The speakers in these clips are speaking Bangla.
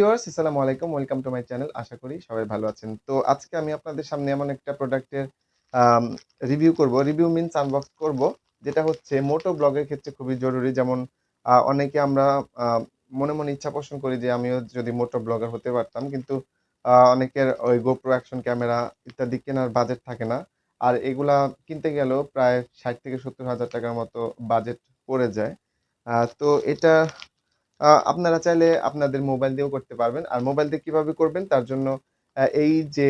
ভিউয়ার্স, আসসালামু আলাইকুম, ওয়েলকাম টু মাই চ্যানেল, আশা করি সবাই ভালো আছেন। তো আজকে আমি আপনাদের সামনে এমন একটা প্রোডাক্টের রিভিউ করব। রিভিউ মিনস আনবক্স করব, যেটা হচ্ছে মোটো ব্লগের ক্ষেত্রে খুবই জরুরি। যেমন অনেকে আমরা মনে মনে ইচ্ছা পোষণ করি যে আমিও যদি মোটো ব্লগার হতে পারতাম, কিন্তু অনেকের ওই গোপ্রো অ্যাকশন ক্যামেরা ইত্যাদি কেনার বাজেট থাকে না। আর এগুলা কিনতে গেলেও প্রায় ষাট থেকে সত্তর হাজার টাকার মতো বাজেট পড়ে যায়। তো এটা আপনারা চাইলে আপনাদের মোবাইল দিয়েও করতে পারবেন। আর মোবাইল দিয়ে কীভাবে করবেন, তার জন্য এই যে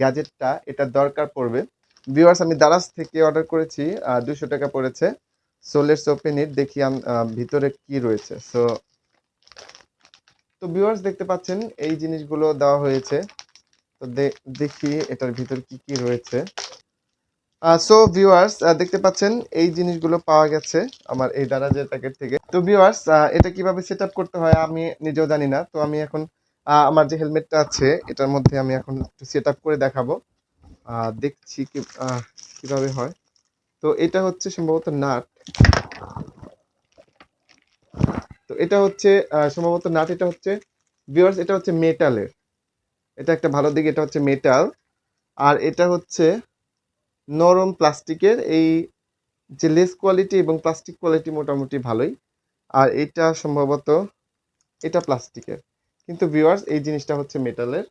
গ্যাজেটটা এটা দরকার পড়বে। ভিউয়ার্স আমি দারাজ থেকে অর্ডার করেছি দুশো টাকা পড়েছে। সো লেটস ওপেন ইট দেখি ভিতরে কি রয়েছে। সো তো ভিউয়ার্স দেখতে পাচ্ছেন, এই জিনিসগুলো দেওয়া হয়েছে। তো দেখি এটার ভিতর কি কি রয়েছে। সো ভিউয়ার্স দেখতে পাচ্ছেন, এই জিনিসগুলো পাওয়া গেছে আমার এই দারাজের প্যাকেট থেকে। তো ভিউয়ার্স এটা কীভাবে সেট করতে হয় আমি নিজেও জানি না। তো আমি এখন আমার যে হেলমেটটা আছে, এটার মধ্যে আমি এখন সেট আপ করে দেখাবো। দেখছি কি কীভাবে হয়। তো এটা হচ্ছে সম্ভবত নাট। তো এটা হচ্ছে সম্ভবত নাট, এটা হচ্ছে ভিউয়ার্স এটা হচ্ছে মেটালের এটা একটা ভালো দিক, এটা হচ্ছে মেটাল আর এটা হচ্ছে নরম প্লাস্টিকের এই যে লেস কোয়ালিটি এবং প্লাস্টিক কোয়ালিটি মোটামুটি ভালোই। আর এটা সম্ভবত, এটা প্লাস্টিকের। কিন্তু ভিউয়ার্স এই জিনিসটা হচ্ছে মেটালের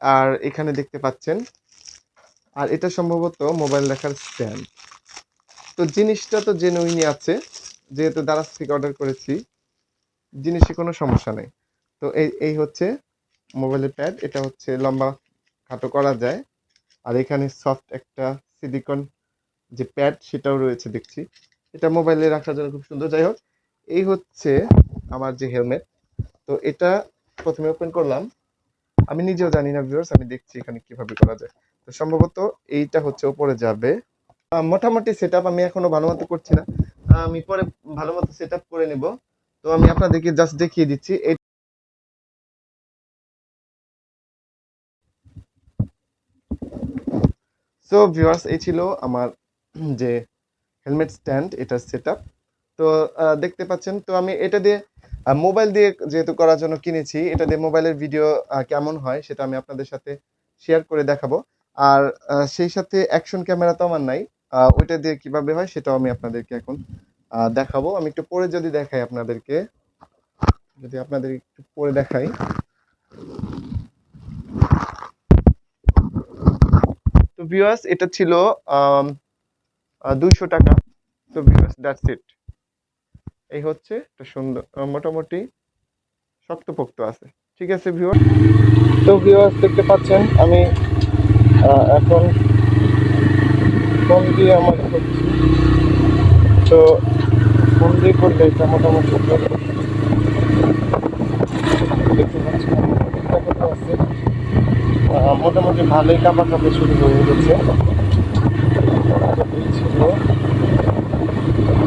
আর এখানে দেখতে পাচ্ছেন, আর এটা সম্ভবত মোবাইল দেখার স্ট্যান্ড তো জিনিসটা তো জেনুইনই আছে, যেহেতু দারাজ থেকে অর্ডার করেছি, জিনিসে কোনো সমস্যা নেই। তো এই এই হচ্ছে মোবাইলের প্যাড এটা হচ্ছে লম্বা খাটো করা যায়। আর এখানে সফট একটা সিলিকন যে প্যাড সেটাও রয়েছে দেখছি। এটা মোবাইলে রাখার জন্য খুব সুন্দর। যাই হোক এই হচ্ছে আমার যে হেলমেট তো এটা প্রথমে ওপেন করলাম। আমি নিজেও জানি না ভিউয়ার্স আমি দেখছি এখানে কীভাবে করা যায়। তো সম্ভবত এইটা হচ্ছে উপরে যাবে। মোটামুটি সেট আমি এখনও ভালো মতো করছি না। আমি পরে ভালো মতো সেট করে নেব। তো আমি আপনাদেরকে জাস্ট দেখিয়ে দিচ্ছি। সো ভিউয়ার্স এই ছিল আমার যে হেলমেট স্ট্যান্ড এটার সেট তো দেখতে পাচ্ছেন, তো আমি এটা দিয়ে মোবাইল দিয়ে যেহেতু করার জন্য কিনেছি, এটা দিয়ে মোবাইলের ভিডিও কেমন হয় সেটা আমি আপনাদের সাথে শেয়ার করে দেখাবো। আর সেই সাথে অ্যাকশন ক্যামেরা তো আমার নাই ওইটা দিয়ে কীভাবে হয় সেটাও আমি আপনাদেরকে এখন দেখাবো। আমি একটু পরে যদি দেখাই আপনাদেরকে, যদি আপনাদের একটু পরে দেখাই। তো ভিউয়ার্স এটা ছিল দুইশো টাকা। তো ভিউয়ার্স দ্যাটস ইট এই হচ্ছে একটা সুন্দর মোটামুটি শক্তপোক্ত আছে। ঠিক আছে ভিউয়ার তো ভিউয়ার্স দেখতে পাচ্ছেন, আমি এখন ফোন দিয়ে আমার করছি। তো ফোন দিয়ে করলে এটা মোটামুটি দেখতে মোটামুটি ভালোই কাপড় শুরু হয়ে গেছে।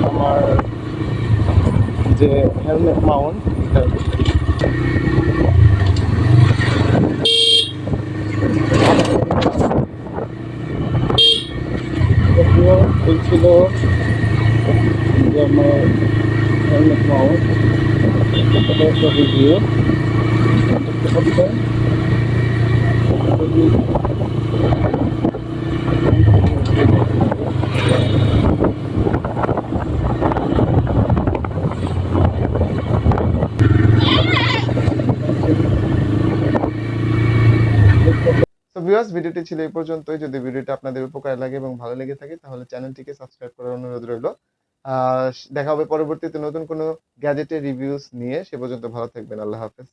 আমার যে হেলমেট মাউন্ট এই ছিল যে আমার হেলমেট মাউন্ট ভিউয়ার্স ভিডিওটি ছিল এই পর্যন্তই। যদি ভিডিওটি আপনাদের উপকার লাগে এবং ভালো লেগে থাকে, তাহলে চ্যানেলটিকে সাবস্ক্রাইব করার অনুরোধ রইল। দেখা হবে পরবর্তীতে নতুন কোনো গ্যাজেটের রিভিউস নিয়ে। সে পর্যন্ত ভালো থাকবেন। আল্লাহ হাফেজ।